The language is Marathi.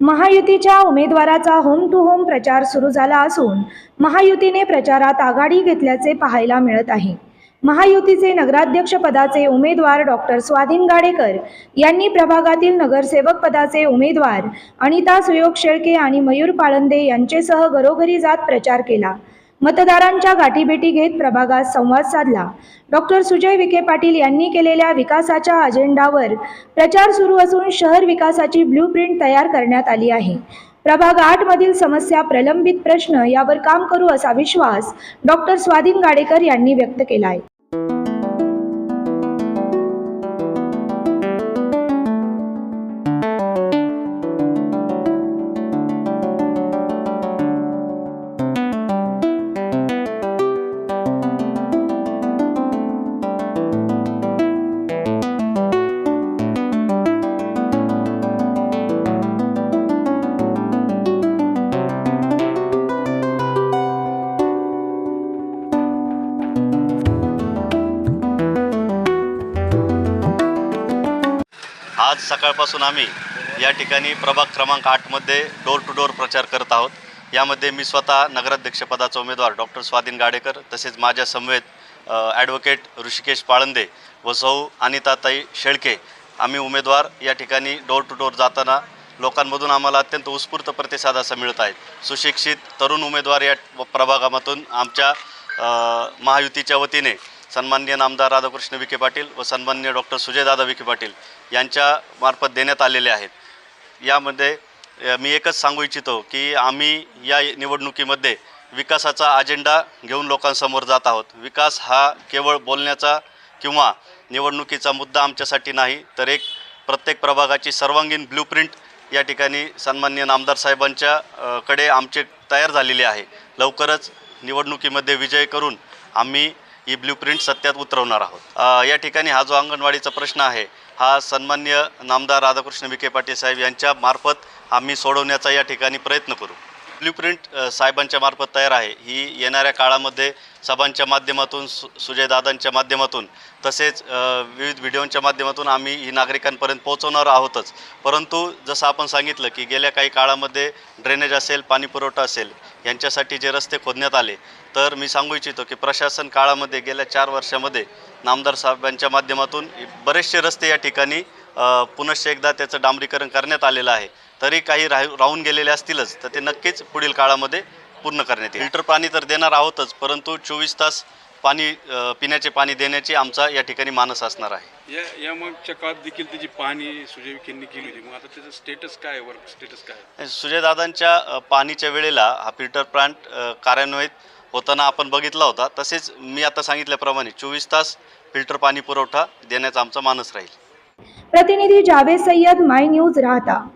महायुतीच्या उमेदवाराचा होम टू होम प्रचार सुरू झाला असून महायुतीने प्रचारात आघाडी घेतल्याचे पाहायला मिळत आहे. महायुतीचे नगराध्यक्ष पदाचे उमेदवार डॉक्टर स्वाधीन गाडेकर यांनी प्रभागातील नगरसेवक पदाचे उमेदवार अनिता सुयोग शेळके आणि मयूर पाळंदे यांचेसह घरोघरी जात प्रचार केला. मतदारांच्या गाठीभेटी घेत प्रभागात संवाद साधला. डॉक्टर सुजय विखे पाटील यांनी केलेल्या विकासाच्या अजेंडावर प्रचार सुरू असून शहर विकासाची ब्लूप्रिंट तयार करण्यात आली आहे. प्रभाग आठमधील समस्या प्रलंबित प्रश्न यावर काम करू असा विश्वास डॉक्टर स्वाधीन गाडेकर यांनी व्यक्त केला आहे आज सकाळपासून आम्ही या ठिकाणी प्रभाग क्रमांक आठमध्ये डोर टू डोर प्रचार करत आहोत. यामध्ये मी स्वतः नगराध्यक्षपदाचा उमेदवार डॉक्टर स्वाधीन गाडेकर तसेच माझ्या समवेत ॲडव्होकेट ऋषिकेश पाळंदे व सौ अनिताताई शेळके आम्ही उमेदवार या ठिकाणी डोर टू डोर जाताना लोकांमधून आम्हाला अत्यंत उत्स्फूर्त प्रतिसाद असा मिळत आहे. सुशिक्षित तरुण उमेदवार या प्रभागामधून आमच्या महायुतीच्या वतीने सन्माननीय नामदार राधाकृष्ण विखे पाटील व सन्माननीय डॉक्टर सुजयदादा विखे पाटील यांच्या मार्फत देण्यात आलेले आहेत. यामध्ये मी एकच सांगू इच्छितो की आम्ही या निवडणुकीमध्ये विकासाचा अजेंडा घेऊन लोकांसमोर जात आहोत. विकास हा केवळ बोलण्याचा किंवा निवडणुकीचा मुद्दा आमच्यासाठी नाही तर एक प्रत्येक प्रभागाची सर्वांगीण ब्लूप्रिंट या ठिकाणी सन्माननीय नामदार साहेबांच्या कडे आमचे तयार झालेले आहे. लवकरच निवडणुकीमध्ये विजय करून आम्ही ही ब्ल्यूप्रिंट सत्यात उतरवणार आहोत. या ठिकाणी हा जो अंगणवाडीचा प्रश्न आहे हा सन्मान्य नामदार राधाकृष्ण विखे पाटील साहेब यांच्या मार्फत आम्ही सोडवण्याचा या ठिकाणी प्रयत्न करू. ब्ल्यू प्रिंट साहेबांच्या मार्फत तयार आहे. ही येणाऱ्या काळामध्ये सभांच्या माध्यमातून सु सुजयदादांच्या माध्यमातून तसेच विविध व्हिडिओंच्या माध्यमातून आम्ही ही नागरिकांपर्यंत पोहोचवणार आहोतच. परंतु जसं आपण सांगितलं की गेल्या काही काळामध्ये ड्रेनेज असेल पाणीपुरवठा असेल यांच्यासाठी जे रस्ते खोदण्यात आले तर मी सांगू इच्छितो की प्रशासन काळामध्ये गेल्या चार वर्षामध्ये नामदार साहेबांच्या माध्यमातून बरेचसे रस्ते या ठिकाणी पुनश्च एकदा त्याचं डांबरीकरण करण्यात आलेलं आहे. तरी काही राहू राहून गेलेले असतीलच तर ते नक्कीच पुढील काळामध्ये पूर्ण करण्यात येईल. फिल्टर पाणी तर देणार आहोतच परंतु चोवीस तास पाणी पिण्याचे पाणी देण्याची आमचा या ठिकाणी मानस असणार आहे. या या मागच्या काळात देखील त्याची पाहणी सुजय विखेंनी केली होती. मग आता त्याचं स्टेटस काय वर्क स्टेटस काय? सुजयदादांच्या पाणीच्या वेळेला हा फिल्टर प्लांट कार्यान्वित होताना आपण बघितला होता. तसेच मी आता सांगितल्याप्रमाणे चोवीस तास फिल्टर पाणी पुरवठा देण्याचा आमचा मानस राहील. प्रतिनिधी जावेद सय्यद माय न्यूज राहता.